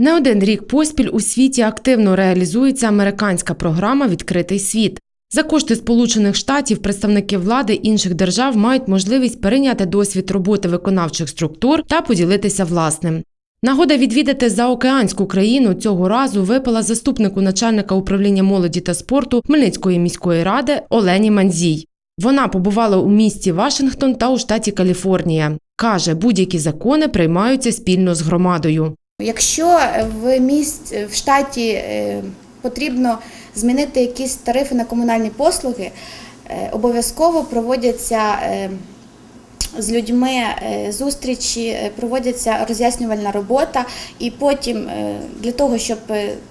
Не один рік поспіль у світі активно реалізується американська програма Відкритий світ. За кошти Сполучених Штатів представники влади інших держав мають можливість перейняти досвід роботи виконавчих структур та поділитися власним. Нагода відвідати заокеанську країну цього разу випала заступнику начальника управління молоді та спорту Хмельницької міської ради Олені Манзій. Вона побувала у місті Вашингтон та у штаті Каліфорнія. Каже, будь-які закони приймаються спільно з громадою. Якщо в міст в штаті е, потрібно змінити якісь тарифи на комунальні послуги, е, обов'язково проводяться е, з людьми зустрічі, проводяться роз'яснювальна робота, і потім для того, щоб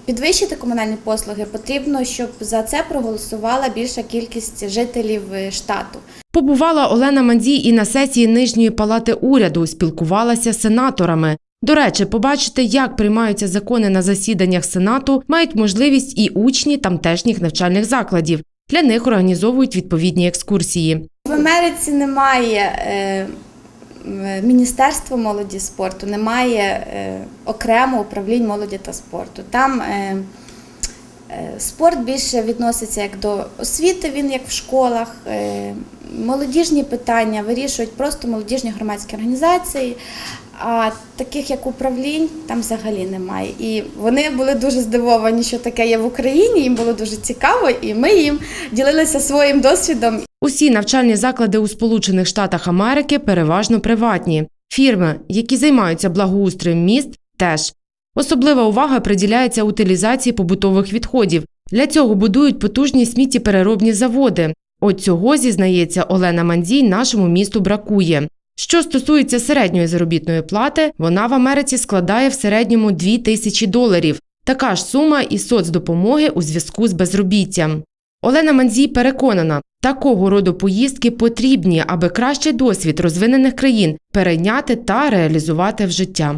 підвищити комунальні послуги, потрібно, щоб за це проголосувала більша кількість жителів штату. Побувала Олена Мандзій і на сесії Нижньої палати уряду, спілкувалася з сенаторами. До речі, побачити, як приймаються закони на засіданнях Сенату, мають можливість і учні тамтешніх навчальних закладів. Для них організовують відповідні екскурсії. В Америці немає е, Міністерства молоді спорту, немає е, окремо управлінь молоді та спорту. Там е, спорт більше відноситься як до освіти, він як в школах. Молодіжні питання вирішують просто молодіжні громадські організації. А таких як управлінь там взагалі немає. І вони були дуже здивовані, що таке є в Україні. Їм було дуже цікаво, і ми їм ділилися своїм досвідом Усі навчальні заклади у Сполучених Штатах Америки переважно приватні. Фірми, які займаються благоустроєм міст, теж. Особлива увага приділяється утилізації побутових відходів. Для цього будують потужні сміттєпереробні заводи. От цього, зізнається Олена Мандзій, нашому місту бракує. Що стосується середньої заробітної плати, вона в Америці складає в середньому 2 тисячі доларів. Така ж сума і соцдопомоги у зв'язку з безробіттям. Олена Манзій переконана, такого роду поїздки потрібні, аби кращий досвід розвинених країн перейняти та реалізувати в життя.